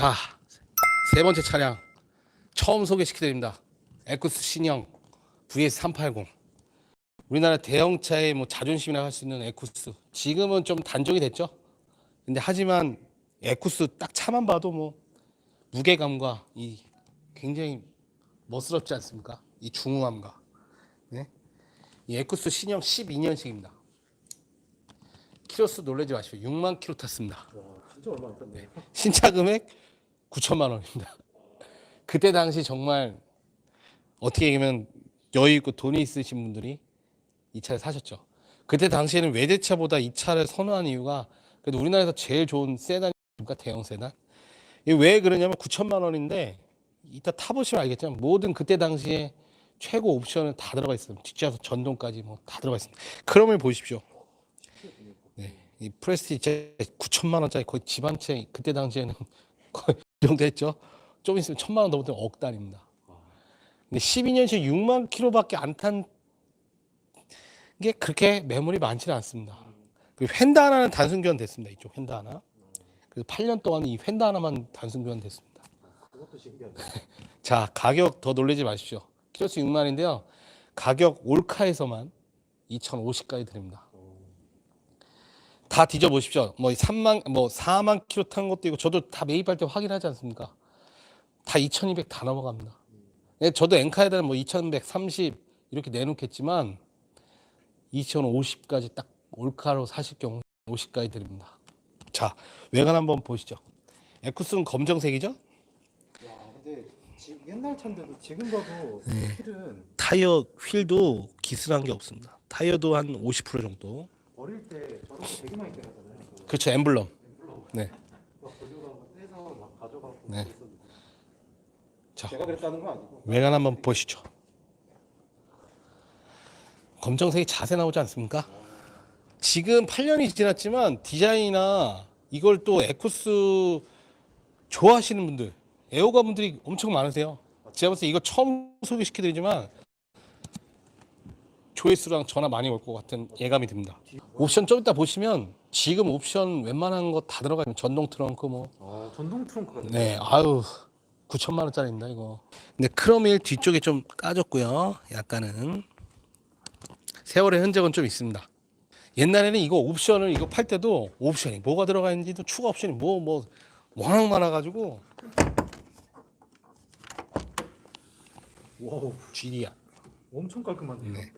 자, 세 번째 차량 처음 소개시켜드립니다. 에쿠스 신형 VS380. 우리나라 대형차의 뭐 자존심이라 할 수 있는 에쿠스. 지금은 좀 단종이 됐죠. 근데 하지만 에쿠스 딱 차만 봐도 뭐 무게감과 이 굉장히 멋스럽지 않습니까? 이 중후함과. 네? 이 에쿠스 신형 12년식입니다. 키로수 놀라지 마시고 6만 킬로 탔습니다. 진짜 얼마 안 탔네. 신차 금액 9천만 원입니다. 그때 당시 정말 어떻게 얘기하면 여유 있고 돈이 있으신 분들이 이 차를 사셨죠. 그때 당시에는 외제차보다 이 차를 선호한 이유가 그래도 우리나라에서 제일 좋은 세단입니까 대형 세단. 왜 그러냐면 9천만 원인데 이따 타보시면 알겠지만 모든 그때 당시에 최고 옵션은 다 들어가 있습니다. 뒷좌석 전동까지 뭐 다 들어가 있습니다. 크롬을 보십시오. 네, 이 프레스티지 9천만 원짜리 거의 집 한 채 그때 당시에는 거의 이 정도 했죠. 좀 있으면 천만 원 넘으면 억 단위입니다. 근데 12년씩 6만 킬로밖에 안 탄 게 그렇게 매물이 많지는 않습니다. 그리고 휀다 하나는 단순 교환 됐습니다. 이쪽 휀다 하나. 그래서 8년 동안 이 휀다 하나만 단순 교환 됐습니다. 그것도 신기하네. 자 가격 더 놀라지 마십시오. 키로수 6만인데요. 가격 올카에서만 2,050까지 드립니다. 다 뒤져보십시오. 뭐 3만, 뭐 4만 킬로 탄 것도 있고 저도 다 매입할 때 확인하지 않습니까? 다 2,200 다 넘어갑니다. 네, 저도 엔카에다는 뭐2,130 이렇게 내놓겠지만 2,050까지 딱 올카로 사실 경우 50까지 드립니다. 자 외관 한번 보시죠. 에쿠스는 검정색이죠? 야, 근데 지금 옛날 차인데도 지금 봐도 네. 휠은 타이어 휠도 기스한 게 없습니다. 타이어도 한 50% 정도. 버릴 때 저런 거 되게 많이 때렸잖아요. 그 그렇죠 엠블럼. 네. 막 가져가고 떼서 막 가져가고 네. 그랬었는데. 자 제가 그랬다는 거 아니고. 외관 한번 보시죠. 검정색이 자세 나오지 않습니까? 지금 8년이 지났지만 디자인이나 이걸 또 에쿠스 좋아하시는 분들, 애호가 분들이 엄청 많으세요. 제가 봤을 때 이거 처음 소개시켜드리지만 조회수랑 전화 많이 올 것 같은 예감이 듭니다. 옵션 좀 이따 보시면 지금 옵션 웬만한 거 다 들어가 있는 전동 트렁크 뭐 아, 전동 트렁크 네, 아유 9천만 원짜리입니다 이거. 근데 크롬일 뒤쪽에 좀 까졌고요. 약간은 세월의 흔적은 좀 있습니다. 옛날에는 이거 옵션을 이거 팔 때도 옵션이 뭐가 들어가 있는지도 추가 옵션이 뭐뭐 워낙 많아가지고 와우, GD야. 엄청 깔끔한데요. 네.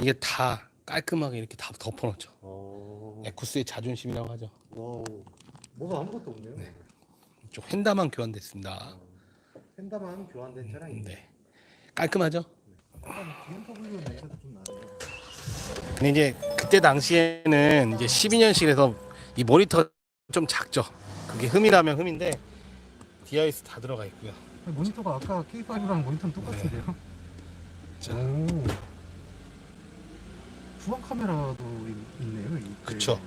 이게 다 깔끔하게 이렇게 다 덮어놓죠. 어, 에쿠스의 자존심이라고 하죠. 와우, 뭐가 아무것도 없네요. 좀 휀다만 교환됐습니다. 펜다만 교환된 차량인데. 네. 깔끔하죠? BMW 냄새도 좀 나네요. 근데 이제 그때 당시에는 이제 12년식에서 이 모니터 좀 작죠. 그게 흠이라면 흠인데 DIS 다 들어가 있고요. 모니터가 아까 K5랑 모니터는 똑같은데요? 자. 오. 후방 카메라도 있- 있네요. 이때. 그쵸.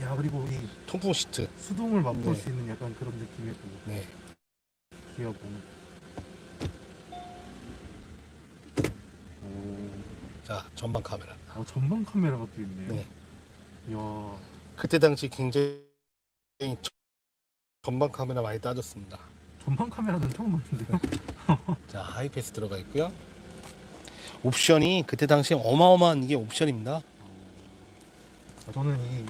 야 그리고 이 통풍 시트. 수동을 맛볼 네. 수 있는 약간 그런 느낌의 또 네. 기어 보는. 오. 자 전방 카메라. 아 전방 카메라가 또 있네요. 네. 이야. 그때 당시 굉장히 전방 카메라 많이 따졌습니다. 전방 카메라는 처음 봤는데요. 자 하이패스 들어가 있고요. 옵션이 그때 당시에 어마어마한 이게 옵션입니다. 아, 저는 이,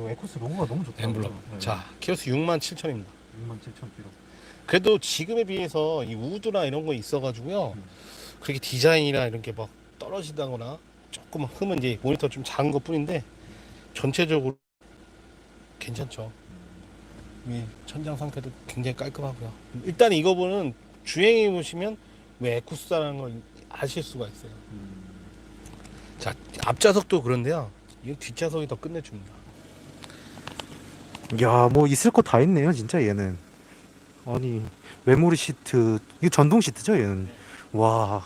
이 에코스 로고가 너무 좋더라고요. 엠블럼. 네. 자 키로수 6만 7천입니다. 67,000km. 그래도 지금에 비해서 이 우드나 이런 거 있어가지고요. 음. 그렇게 디자인이나 이런 게 막 떨어진다거나 조금 흠은 이제 모니터 좀 작은 것 뿐인데 전체적으로 괜찮죠. 위 천장 상태도 굉장히 깔끔하고요. 일단 이거 보는 주행해 보시면 왜 에쿠스라는 걸 아실 수가 있어요. 음. 자 앞좌석도 그런데요. 이 뒷좌석이 더 끝내줍니다. 야, 뭐 있을 거 다 있네요, 진짜 얘는. 아니, 메모리 시트, 이거 전동 시트죠, 얘는. 와,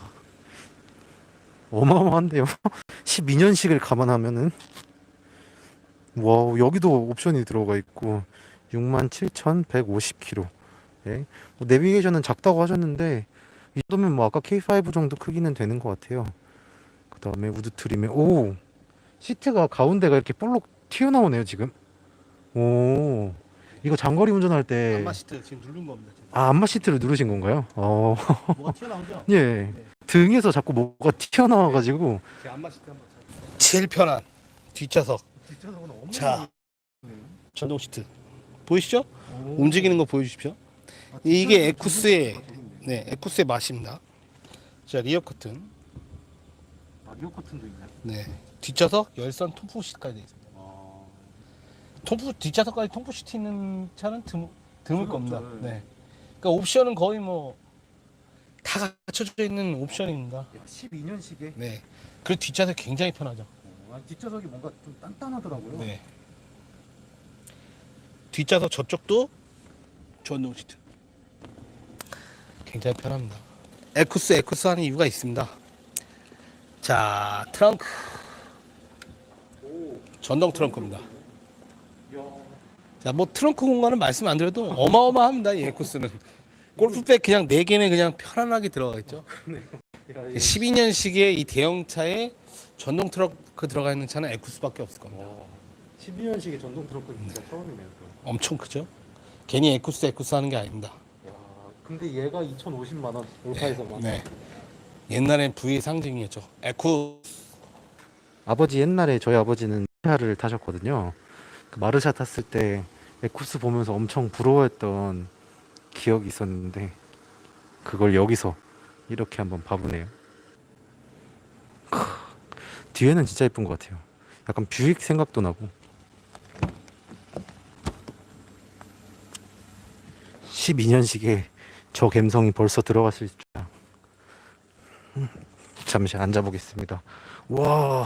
어마어마한데요. 12년식을 감안하면은. 와우, 여기도 옵션이 들어가 있고, 67,150km. 예. 뭐 내비게이션은 작다고 하셨는데, 이 정도면 뭐 아까 K5 정도 크기는 되는 것 같아요. 그 다음에 우드 트림에, 오! 시트가 가운데가 이렇게 볼록 튀어나오네요, 지금. 오, 이거 장거리 운전할 때 안마 시트 지금 누른 겁니다. 지금. 아, 안마 시트를 누르신 건가요? 어. 뭐가 튀어나오죠? 예. 등에서 자꾸 뭐가 튀어나와 가지고 제 안마 시트 한번. 제일 편한 뒷좌석. 뒷좌석은 엄청 자, 전동 시트 보이시죠? 움직이는 거 보여주십시오. 이게 에쿠스의 네 에쿠스의 맛입니다. 자 리어 커튼, 아, 리어 커튼도 있나요? 네 뒷좌석 열선 통풍 시트까지 돼 있습니다. 아. 통풍 뒷좌석까지 통풍 시트 있는 차는 드물, 드물 겁니다. 없죠, 네. 그러니까 옵션은 거의 뭐 다 갖춰져 있는 옵션입니다. 12년식에 네. 그리고 뒷좌석 굉장히 편하죠. 아, 뒷좌석이 뭔가 좀 단단하더라고요. 네. 뒷좌석 저쪽도 전동 시트. 굉장히 편합니다. 에쿠스 에쿠스 하는 이유가 있습니다. 자 트렁크 전동 트렁크입니다. 자뭐 트렁크 공간은 말씀 안 드려도 어마어마합니다 이 에쿠스는. 골프백 그냥 네 개는 그냥 편안하게 들어가 있죠. 12년식의 이 대형차에 전동 트렁크 들어가 있는 차는 에쿠스밖에 없을 겁니다. 12년식의 전동 트렁크 진짜 처음이네요. 또. 엄청 크죠. 괜히 에쿠스 에쿠스 하는 게 아닙니다. 야, 근데 얘가 2,050만 원 올파에서만. 네. 옛날엔 부의 상징이었죠. 에쿠 아버지 옛날에 저희 아버지는 마르샤를 타셨거든요. 그 마르샤 탔을 때 에쿠스 보면서 엄청 부러워했던 기억이 있었는데 그걸 여기서 이렇게 한번 봐보네요. 크, 뒤에는 진짜 예쁜 것 같아요. 약간 뷰익 생각도 나고. 12년식에 저 감성이 벌써 들어갔을 줄. 음, 잠시 앉아보겠습니다. 와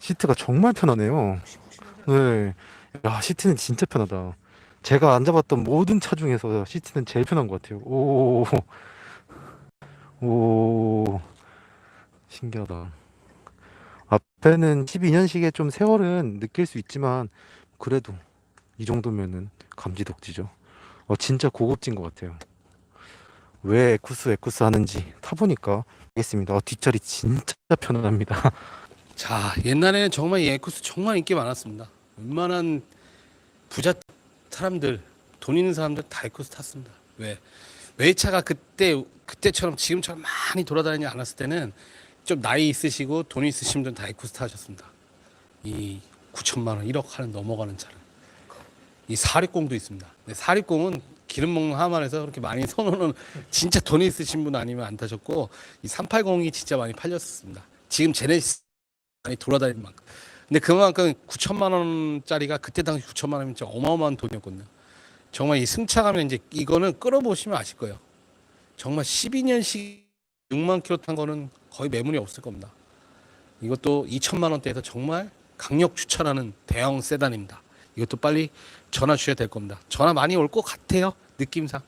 시트가 정말 편하네요. 네, 야 시트는 진짜 편하다. 제가 앉아봤던 모든 차 중에서 시트는 제일 편한 것 같아요. 오, 오, 신기하다. 앞에는 12년식의 좀 세월은 느낄 수 있지만 그래도 이 정도면은 감지덕지죠. 어 진짜 고급진 것 같아요. 왜 에쿠스 에쿠스 하는지 타보니까 알겠습니다. 어, 뒷자리 진짜 편안합니다. 자 옛날에는 정말 이 에쿠스 정말 인기 많았습니다. 웬만한 부자 사람들 돈 있는 사람들 다 에쿠스 탔습니다. 왜 외차가 그때 그때처럼 지금처럼 많이 돌아다니지 않았을 때는 좀 나이 있으시고 돈 있으신 분들 다 에쿠스 타셨습니다. 이 9천만 원 1억 하는 넘어가는 차를 이 사립공도 있습니다. 네, 사립공은 기름 먹는 하만에서 그렇게 많이 선호는 진짜 돈 있으신 분 아니면 안 타셨고 이 380이 진짜 많이 팔렸습니다. 지금 제네시스 많이 돌아다니는 만큼. 근데 그만큼 9천만 원짜리가 그때 당시 9천만 원이면 진짜 어마어마한 돈이었거든요. 정말 이 승차감에 이제 이거는 끌어보시면 아실 거예요. 정말 12년씩 6만 킬로 탄 거는 거의 매물이 없을 겁니다. 이것도 2천만 원대에서 정말 강력 추천하는 대형 세단입니다. 이것도 빨리 전화 주셔야 될 겁니다. 전화 많이 올 것 같아요. 느낌상.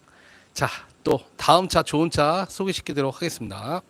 자, 또 다음 차 좋은 차 소개시키도록 하겠습니다.